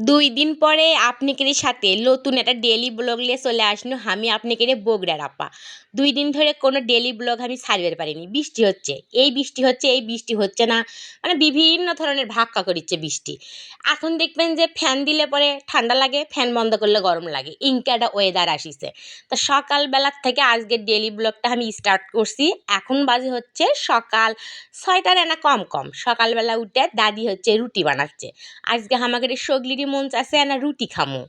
দুই দিন পরে আপনাদের সাথে নতুন একটা ডেলি ব্লগ নিয়ে চলে আসলো। আমি আপনাদের বগুড়ার আপা। দুই দিন ধরে কোনো ডেলি ব্লগ আমি ছাড়তে পারিনি। বৃষ্টি হচ্ছে। এই বৃষ্টি হচ্ছে, এই বৃষ্টি হচ্ছে না। মানে বিভিন্ন ধরনের ভাক্কা করিচ্ছে বৃষ্টি। এখন দেখবেন যে ফ্যান দিলে পরে ঠান্ডা লাগে ফ্যান বন্ধ করলে গরম লাগে। ইনকা একটা ওয়েদার আসিছে। তো সকালবেলার থেকে আজকের ডেলি ব্লগটা আমি স্টার্ট করছি। এখন বাজে হচ্ছে সকাল ছয়টার এনা কম কম। সকালবেলা উঠে দাদি হচ্ছে রুটি বানাচ্ছে। আজকে আমাদের সগলিরই মন চাচ্ছে না রুটি খামো।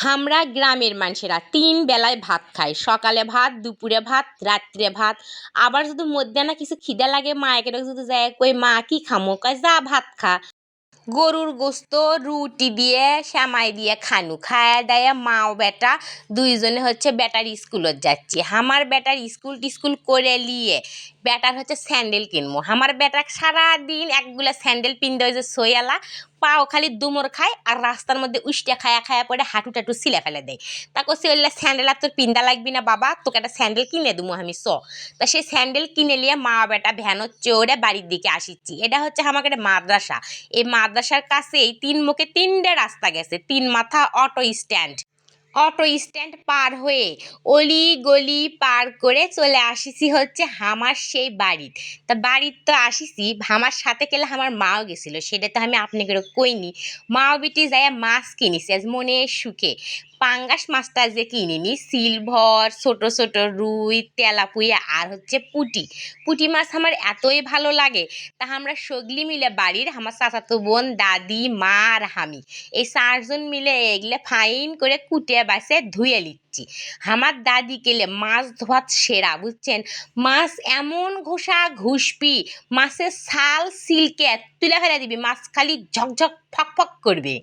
আমরা গ্রামের মানুষেরা তিন বেলায় ভাত খাই। সকালে ভাত, দুপুরে ভাত, রাত্রে ভাত। আবার যদি মধ্যাহ্নে কিছু খিদে লাগে মায়েকে যদি যায় কই, মা, কি খামো? কয়, যা, ভাত খা। গরুর গোস্ত, রুটি দিয়ে, শ্যামাই দিয়ে খানু। খায়া দায়া মাও বেটা দুইজনে হচ্ছে বেটার স্কুলত যাচ্ছি। আমার বেটার স্কুল টিস্কুল করে লিয়ে বেটার হচ্ছে স্যান্ডেল কিনবো আমার বেটার সারাদিন একগুলা স্যান্ডেল পিনতে হয়েছে সইয়ালা, পাও খালি দুমর খায় আর রাস্তার মধ্যে উষ্টিয়া খায়া খায়া পরে হাঁটু টাটু সিলে ফেলে দেয়। তাকে সে বললে স্যান্ডেল আর তোর পিন্দা লাগবি না বাবা, তোকে একটা স্যান্ডেল কিনে দেবো আমি স তা সে স্যান্ডেল কিনে নিয়ে মা বেটা ভ্যানত চড়ে বাড়ির দিকে আসিচ্ছি। এটা হচ্ছে আমাকে একটা মাদ্রাসা। এই মাদ্রাসার কাছেই তিন মুখে তিনটে রাস্তা গেছে, তিন মাথা অটো স্ট্যান্ড। অটো স্ট্যান্ড পার হয়ে অলি গলি পার করে চলে আসিছি হচ্ছে হামার সেই বাড়ির তা বাড়ির তো আসিছি হামার সাথে গেলে আমার মাও গেছিল, সেটা তো আমি আপনাকে কইনি। মাও বিটি যায় মাছ কিনিছি, আজ মনে সুখে। পাঙ্গাস মাছটা যে কিনিনি সিলভার, ছোট ছোট রুই, তেলাপুয়া আর হচ্ছে পুটি। পুটি মাছ আমার এতই ভালো লাগে, তা আমরা সগলি মিলে বাড়ির আমার চাচাতো বোন, দাদি, মা আর আমি, এই চারজন মিলে এগুলো ফাইন করে কুটে বাসে ধুয়ে নিচ্ছি আমার দাদি কেলে মাছ ধোয়াত সেরা, বুঝছেন? মাছ এমন ঘোষা ঘুষবি মাছের ছাল, সিল্কে তুলে ফেলে দিবি, মাছ খালি ঝকঝক, ফক ফক করবে।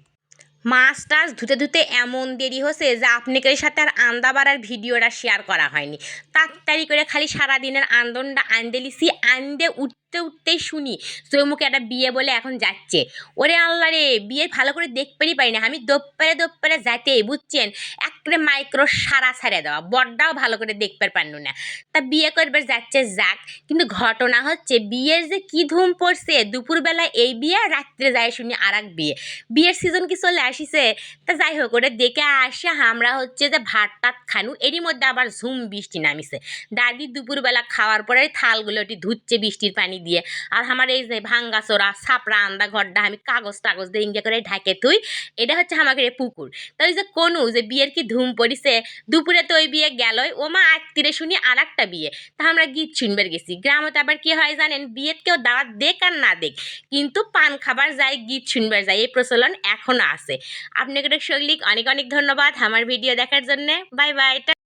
মাছ টাছ ধুতে ধুতে এমন দেরি হচ্ছে যে আপনাদের সাথে আর আন্দা বাড়ার ভিডিওটা শেয়ার করা হয়নি। তাড়াতাড়ি করে খালি সারাদিনের আন্দোলনটা আনতে আন্দে আনতে উঠতে উঠতেই শুনি। চৌমুখে একটা বিয়ে বলে এখন যাচ্ছে। ওরে আল্লাহ রে, বিয়ে ভালো করে দেখতেই পারি না। আমি দোপ্পারে দোপ্পারে যাতে বুঝছেন? একটা মাইক্রো সারা ছাড়ে দেওয়া। বড্ডাও ভালো করে দেখতে পারনু না। তা বিয়ে করবার যাচ্ছে যাক। কিন্তু ঘটনা হচ্ছে, বিয়ের যে কি ধুম পড়ছে, দুপুরবেলা এই বিয়ে, রাত্রে যায় শুনি আর এক বিয়ে। বিয়ের সিজন কি চলে আসিছে? তা যাই হোক ওটা দেখে আসে। আমরা হচ্ছে যে ভাত টাত খানু। এরই মধ্যে আবার ঝুম বৃষ্টি নামিছে। দাদি দুপুরবেলা খাওয়ার পরে থালগুলো ধুচ্ছে বৃষ্টির পানি দিয়ে। আর আমার এই যে ভাঙ্গা চোরা, ছাপড়া আন্দা ঘরটা আমি কাগজ টাগজ দিয়ে ইঙ্গে করে ঢাকে থুই। এটা হচ্ছে আমাকে পুকুর। তো ওই যে কোনো, যে বিয়ের কি ধুম পড়িছে, দুপুরে তো ওই বিয়ে গেলই। ও মা আত্মীরে শুনি আর একটা বিয়ে। তা আমরা গীত শুনবার গেছি। গ্রামে তো আবার কি হয় জানেন, বিয়েত কেউ দাওয়াত দেখ আর না দেখ কিন্তু পান খাবার যায়, গীত শুনবার যায়, এই প্রচলন এখনও আছে। আপনাকে শৈলিক অনেক অনেক ধন্যবাদ আমার ভিডিও দেখার জন্যে। Bye bye